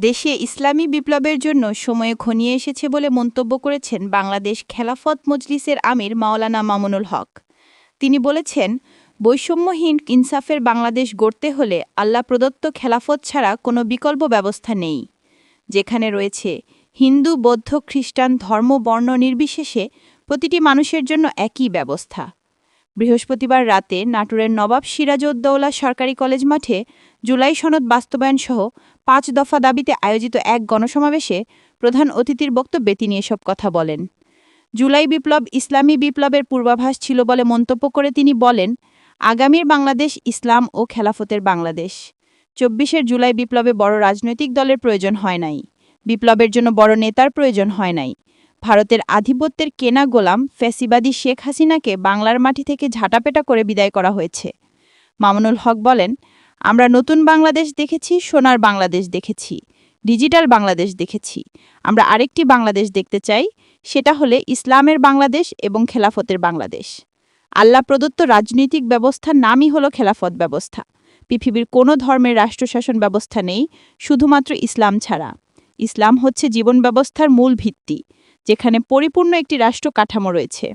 দেশে ইসলামী বিপ্লবের জন্য সময়ে ঘনিয়ে এসেছে বলে মন্তব্য করেছেন বাংলাদেশ খেলাফত মজলিসের আমির মাওলানা মামুনুল হক। তিনি বলেছেন, বৈষম্যহীন ইনসাফের বাংলাদেশ গড়তে হলে আল্লাহ প্রদত্ত খেলাফত ছাড়া কোনো বিকল্প ব্যবস্থা নেই। যেখানে রয়েছে হিন্দু, বৌদ্ধ, খ্রিস্টান ধর্ম, বর্ণ নির্বিশেষে প্রতিটি মানুষের জন্য একই ব্যবস্থা। বৃহস্পতিবার রাতে নাটোরের নবাব সিরাজউদ্দৌলা সরকারি কলেজ মাঠে জুলাই সনদ বাস্তবায়ন সহ পাঁচ দফা দাবিতে আয়োজিত এক গণসমাবেশে প্রধান অতিথির বক্তব্যে তিনি এসব কথা বলেন। জুলাই বিপ্লব ইসলামী বিপ্লবের পূর্বাভাস ছিল বলে মন্তব্য করে তিনি বলেন, আগামীর বাংলাদেশ ইসলাম ও খেলাফতের বাংলাদেশ। চব্বিশের জুলাই বিপ্লবে বড় রাজনৈতিক দলের প্রয়োজন হয় নাই। বিপ্লবের জন্য বড় নেতার প্রয়োজন হয় নাই। ভারতের আধিপত্যের কেনা গোলাম ফ্যাসিবাদী শেখ হাসিনাকে বাংলার মাটি থেকে ঝাঁটাপেটা করে বিদায় করা হয়েছে। মামুনুল হক বলেন, আমরা নতুন বাংলাদেশ দেখেছি, সোনার বাংলাদেশ দেখেছি, ডিজিটাল বাংলাদেশ দেখেছি। আমরা আরেকটি বাংলাদেশ দেখতে চাই, সেটা হলে ইসলামের বাংলাদেশ এবং খেলাফতের বাংলাদেশ। আল্লাহ প্রদত্ত রাজনৈতিক ব্যবস্থার নামই হলো খেলাফত ব্যবস্থা। পৃথিবীর কোনো ধর্মের রাষ্ট্রশাসন ব্যবস্থা নেই, শুধুমাত্র ইসলাম ছাড়া। ইসলাম হচ্ছে জীবন ব্যবস্থার মূল ভিত্তি। যেখানে পরিপূর্ণ একটি রাষ্ট্র কাঠামো রয়েছে।